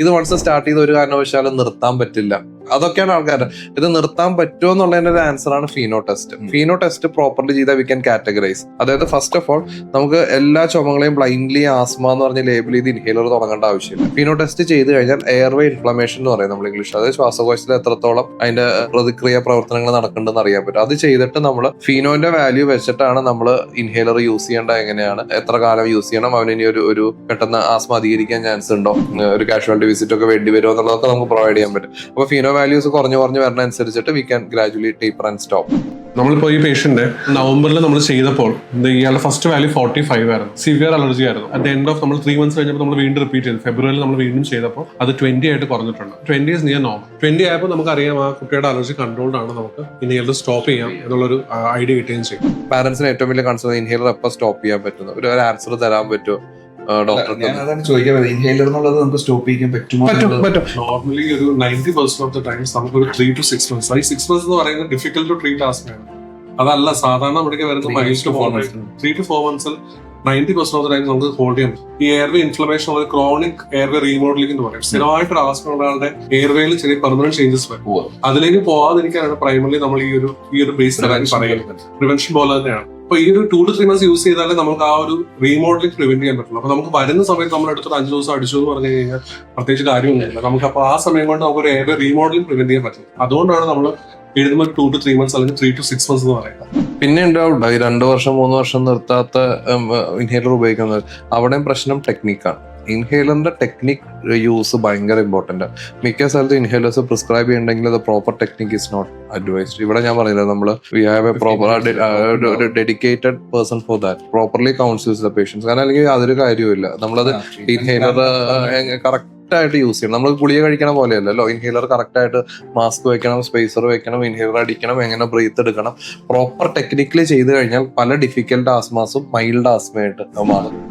ഇത് once start ചെയ്ത ഒരു കാരണവശാലും നിർത്താൻ പറ്റില്ല. അതൊക്കെയാണ് ആൾക്കാർ ഇത് നിർത്താൻ പറ്റുമോ എന്നുള്ളതിന്റെ ഒരു ആൻസർ ആണ് pheno test pheno test properly ചെയ്താൽ വി ക്യാൻ കാറ്റഗറൈസ് അതായത് ഫസ്റ്റ് ഓഫ് ഓൾ നമുക്ക് എല്ലാ ചുമങ്ങളെയും ബ്ലൈൻഡ്ലി ആസ്മ എന്ന് പറഞ്ഞ് ലേബിൾ ചെയ്ത് ഇൻഹേലർ തുടങ്ങേണ്ട ആവശ്യമില്ല. ഫീനോ ടെസ്റ്റ് ചെയ്ത് കഴിഞ്ഞാൽ എയർവേ ഇൻഫ്ലമേഷൻ എന്ന് പറയും നമ്മൾ ഇംഗ്ലീഷ് അതായത് ശ്വാസകോശത്തിൽ എത്രത്തോളം അതിന്റെ പ്രതിക്രിയ പ്രവർത്തനങ്ങൾ നടക്കുന്നുണ്ടെന്ന് അറിയാൻ പറ്റും. അത് ചെയ്തിട്ട് നമ്മൾ ഫീനോന്റെ വാല്യൂ വെച്ചിട്ടാണ് നമ്മൾ ഇൻഹേലർ യൂസ് ചെയ്യേണ്ടത് എങ്ങനെയാണ് എത്ര കാലം യൂസ് ചെയ്യണം അവന് ഇനി ഒരു ഒരു പെട്ടെന്ന് ആസ്മ അധികരിക്കാൻ ചാൻസ് ഉണ്ടോ? ഒരു കാഷ്വാലിറ്റി വിസിറ്റ് ഒക്കെ വേണ്ടി വരുമോ എന്നുള്ളതൊക്കെ നമുക്ക് പ്രൊവൈഡ് ചെയ്യാൻ പറ്റും. അപ്പൊ ഫീനോ വാല്യൂസ് കുറഞ്ഞു കുറഞ്ഞു വരണ അനുസരിച്ചിട്ട് we can gradually taper and stop നമ്മളിപ്പോ ഈ പേഷ്യന്റ് നവംബറിൽ നമ്മൾ ചെയ്തപ്പോൾ ഇയാളുടെ ഫസ്റ്റ് വാല്യൂ ഫോർട്ടി ഫൈവ് ആയിരുന്നു. സിവിയർ അലർജി ആയിരുന്നു. അറ്റ് എൻഡ് ഓഫ് നമ്മൾ ത്രീ മന്ത്സ് കഴിഞ്ഞപ്പോൾ നമ്മൾ വീണ്ടും റിപ്പീറ്റ് ചെയ്തു. ഫെബ്രുവരിയിൽ നമ്മൾ വീണ്ടും ചെയ്തപ്പോൾ അത് ട്വന്റി ആയിട്ട് കുറഞ്ഞിട്ടുണ്ട്. Twenty is near normal twenty ആയപ്പോൾ നമുക്ക് അറിയാം ആ കുട്ടിയുടെ അലർജി കൺട്രോൾഡ് ആണ് നമുക്ക് ഇനി ഇത് സ്റ്റോപ്പ് ചെയ്യാം എന്നുള്ളൊരു ഐഡിയ കിട്ടുകയും ചെയ്യും. പാരന്റ്സിന് ഏറ്റവും വലിയ കൺസേൺ ഇൻഹേലർ എപ്പോൾ സ്റ്റോപ്പ് ചെയ്യാൻ പറ്റുന്നു? ഒരു ആൻസർ തരാൻ പറ്റുമോ? ഞാൻ അതാണ് ചോദിക്കാൻ ഇൻഹേലർ എന്നുള്ളത് നമുക്ക് സ്റ്റോപ്പ് ചെയ്യാൻ പറ്റുമോ നോർമലി ഒരു ninety percent of the times നമുക്ക് ഒരു ത്രീ ടു സിക്സ് മന്ത്സ് ഈ സിക്സ് മന്ത്സ് എന്ന് പറയുന്നത് ഡിഫിക്കൽട്ട് ടു ട്രീറ്റ് ആസ്മയാണ് അതല്ല സാധാരണ ഇവിടേക്ക് വരുന്ന മൈസ്റ്റ് two four months three to four മന്ത്സിൽ ninety percent of the time നമുക്ക് ഹോൾഡ് ചെയ്യാൻ പറ്റും. ഈ എയർവേ ഇൻഫ്ലമേഷൻ ഉള്ളത് ക്രോണിക് എയർവേ റീമോഡലിംഗ് എന്ന് പറയും. സ്ഥിരമായിട്ട് ഒരു ആസ്മ ഉള്ള ആളുടെ എയർവേയിൽ ചെറിയ പെർമനന്റ് ചേഞ്ചസ് വരും. അതിലേക്ക് പോവാതിരിക്കാനാണ് പ്രൈമറി നമ്മൾ ഈ ഒരു ഈ ഒരു ബേസ് പറയുന്നത്. പ്രിവെൻഷൻ പോലെ തന്നെയാണ്. അപ്പൊ ഈ ഒരു two to three months use ചെയ്താലേ നമുക്ക് ആ ഒരു റീമോഡലിംഗ് പ്രിവെന്റ് ചെയ്യാൻ പറ്റുള്ളൂ. അപ്പൊ നമുക്ക് വരുന്ന സമയത്ത് നമ്മൾ എടുത്തൊരു അഞ്ച് ദിവസം അടിച്ചു എന്ന് പറഞ്ഞു കഴിഞ്ഞാൽ പ്രത്യേകിച്ച് കാര്യമൊന്നുമില്ല. നമുക്ക് അപ്പൊ ആ സമയം കൊണ്ട് നമുക്ക് ഒരു എയർവേ റീമോഡലിംഗ് പ്രിവെന്റ് ചെയ്യാൻ പറ്റും അതുകൊണ്ടാണ് നമ്മൾ എഴുതുമ്പോൾ ടു ടു ത്രീ മന്ത്സ് അല്ലെങ്കിൽ ത്രീ ടു സിക്സ് മന്ത്സ് എന്ന് പറയുന്നത്. പിന്നെ ഉണ്ടാവില്ല ഈ രണ്ട് വർഷം മൂന്ന് വർഷം നിർത്താത്ത ഇൻഹേലർ ഉപയോഗിക്കുന്നത് അവിടെയും പ്രശ്നം ടെക്നിക്കാണ് ഇൻഹേലറിന്റെ ടെക്നിക് യൂസ് ഭയങ്കര ഇമ്പോർട്ടന്റ് മിക്ക സ്ഥലത്ത് ഇൻഹേലേഴ്സ് പ്രിസ്ക്രൈബ് ചെയ്യണമെങ്കിൽ അത് proper technique is not advised ഇവിടെ ഞാൻ പറയുന്നത് നമ്മൾ we have a proper dedicated person for that properly counsels the patients കാരണം അല്ലെങ്കിൽ അതൊരു കാര്യവുമില്ല. നമ്മളത് ഇൻഹേലർ plan കറക്റ്റ് ആയിട്ട് യൂസ് ചെയ്യണം. നമ്മൾ ഗുളിക കഴിക്കണ പോലെയല്ലല്ലോ. ഇൻഹേലർ കറക്റ്റ് ആയിട്ട് മാസ്ക് വെക്കണം സ്പേസർ വെക്കണം ഇൻഹേലർ അടിക്കണം എങ്ങനെ ബ്രീത്ത് എടുക്കണം. പ്രോപ്പർ ടെക്നിക്കലി ചെയ്ത് കഴിഞ്ഞാൽ പല ഡിഫിക്കൽട്ട് ആസ്മാസും മൈൽഡ് ആസ്മയായിട്ട് മാറും.